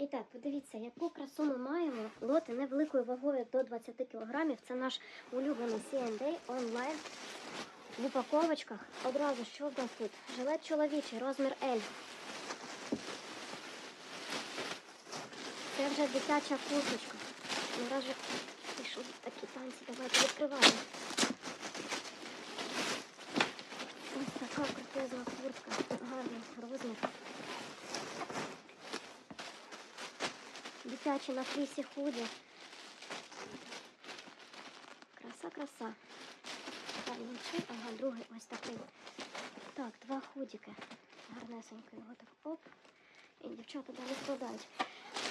І так, подивіться, яку красу ми маємо. Лоти невеликою вагою до 20 кг. Це наш улюблений C&A онлайн. В упаковочках одразу що в нас тут? Жилет чоловічий, розмір L. Це вже дитяча курточка. Наразі пішли такі танці, давайте відкриваємо. Ось така крутезна куртка. Гарний розмір. Дитячі на флісі худі. Краса, краса. Гарненький. Ага, другий ось такий. Так, два худіки. Гарнесенько його так оп. І дівчата далі складають.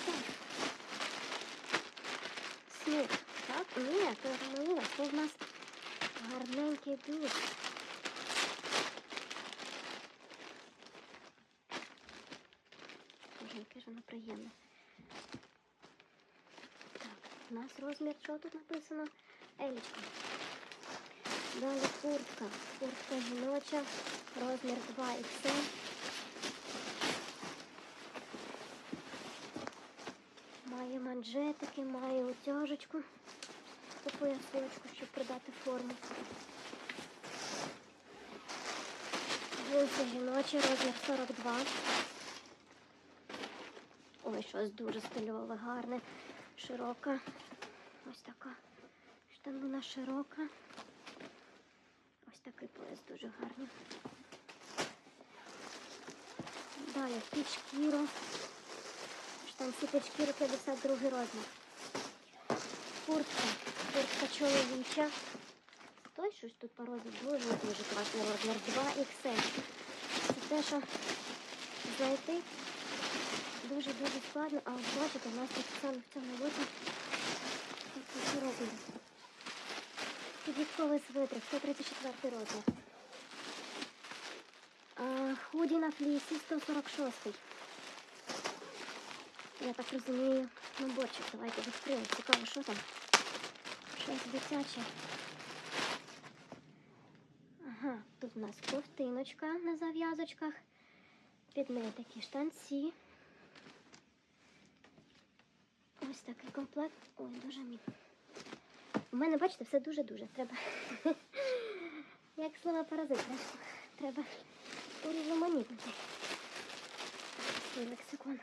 Так. Сніг. Так, ні, то помилилась. Це в нас гарненький душ. Боже, яке ж воно приємне. Так, у нас розмір, що тут написано? Елічка. Далі куртка. Куртка жіноча, розмір 2XL. Має манжетики, має утяжечку. Таку ясочку, щоб придати форму. Джинси жіночі, розмір 42. Ой, щось дуже стильове, гарне, широка. Ось така штанина широка. Ось такий пояс дуже гарний. Далі під шкіру. Штанці під шкіру 52 розмір. Куртка. Куртка чоловіча. Той щось тут по розміру дуже дуже класний розмір. 2XL. Це те, що знайти дуже-дуже складно, а бачите, у нас тут саме в цьому році розміри. Підлітковий свитрик, 134 розмір. Худі на флісі 146. Я так розумію, наборчик. Давайте відкриємо. Цікаво, що там. Щось дитяче. Ага, тут у нас ковтиночка на зав'язочках. Під нею такі штанці. Ось такий комплект. Ой, дуже мій. У мене, бачите, все дуже-дуже. Треба. Як слова паразит, треба урізноманітнити. Свій лексикон.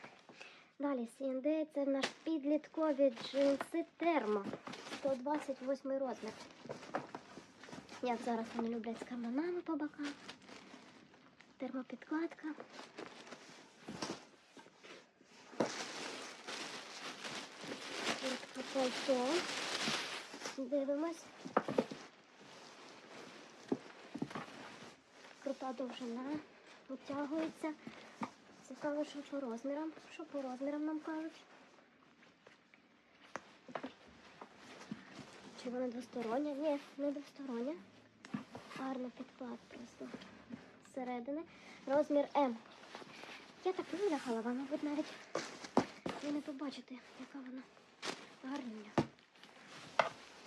Далі C&D це наш підліткові джинси термо. 128 розмір. Як зараз вони люблять з карманами по бокам. Термопідкладка. Куртка пальто. Дивимось. Крута довжина. Витягується. Цікаво, що по розмірам. Що по розмірам нам кажуть. Чи вона двостороння? Ні, не двостороння. Гарний підклад просто зсередини. Розмір М. Я так вилягала, вам, мабуть, навіть ви не побачите, яка вона гарнюня.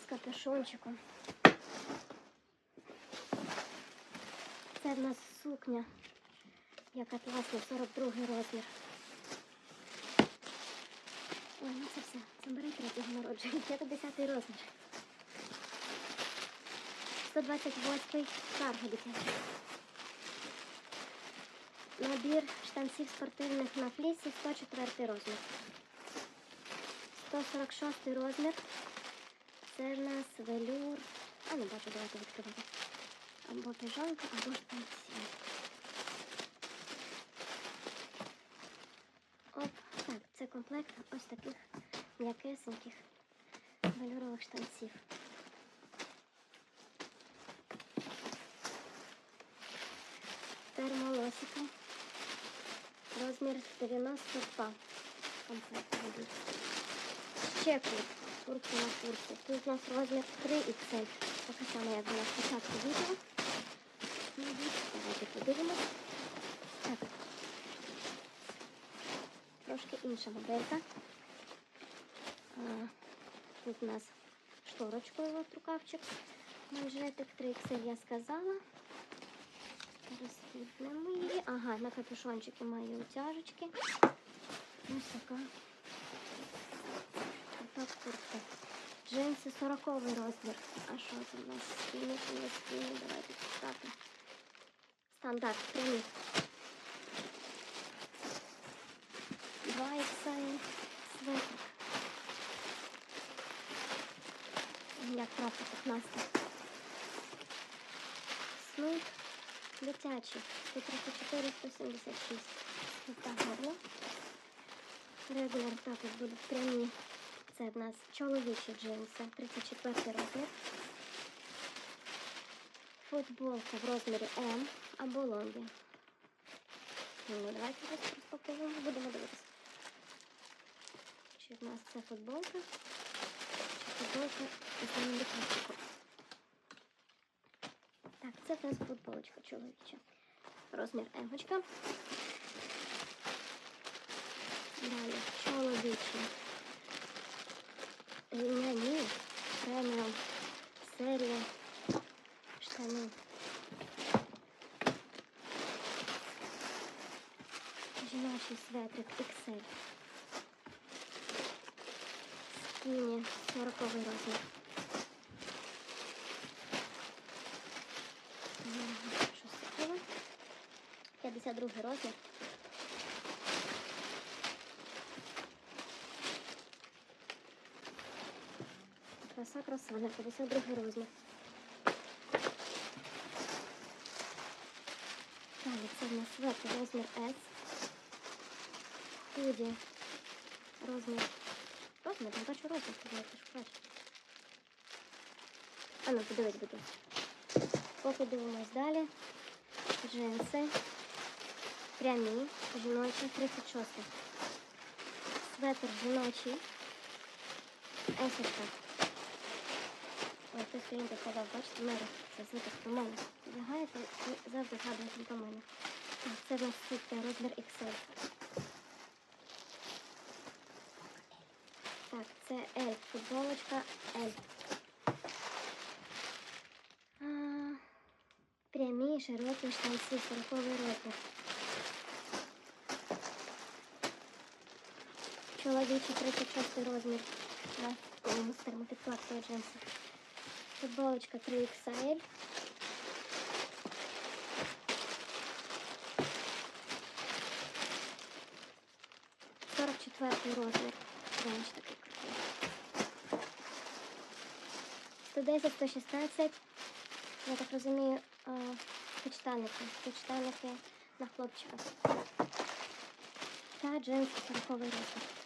З капюшончиком. Це в нас сукня, яка класна, 42-й розмір. Ой, ну це все. Забери третього народження. 50 розмір. 128 карга дитяча. Набір штанців спортивних на флісі 104 розмір. 146 розмір. Це в нас велюр. А не бачу, давайте відкривати. Або піжонка, або штанці. Оп, так, це комплект ось таких м'якесеньких велюрових штанців. Термолосика. Розмір 92. Комплект буде. Ще на куртку. Тут у нас розмір 3XL. Таке саме, як було спочатку відео. Давайте подивимось. Так. Трошки інша моделька. А, Тут у нас шторочкою от рукавчик. Манжетик 3XL я сказала. Розсліднемо її. Ага, на капюшончики має утяжечки. Ось така Джинси 40 розмір. А що це в нас? Спільні не спільні? Давайте читати. Стандарт, прямі. 2 XL светрик. Як правда 15. Снуд дитячий. 134, 176. Ось так гарно. Регуляр також будуть прямі. Це в нас чоловічі джинси, 34 розмір. Футболка в розмірі М або лонгі. Ну, давайте зараз розпакуємо, будемо дивитися. Чи в нас це футболка? Чи футболка із пластику? Так, це в нас футболочка чоловіча. Розмір М-очка. Далі чоловічі. XL. Скіні 40 розмір. М, Що це таке? 52 розмір. Краса, краса, на 52 розмір. Далі це в нас розмір S. Худі. Розмір. Розмір, не бачу розмір, давайте шукати. А ну, подивись, будь ласка. Поки дивимось далі. Джинси. Прямі. Жіночі, 36. Светр жіночий. Есочка. Ой, хтось клієнт сказав, бачите, мери, це звук про мене. Вдягаєте і завжди згадуєте про мене. Це в нас розмір XL. Так, це L, футболочка L. А, прямі, широкі штанці, 40 розмір. Чоловічий 36 розмір. Да, з термопідкладкою джинси. Футболочка 3XL. Сорок четвертий розмір. 110, 116. Я так розумію, а, почтальники. Почтальники на хлопчика. Та джинси 40 розмір.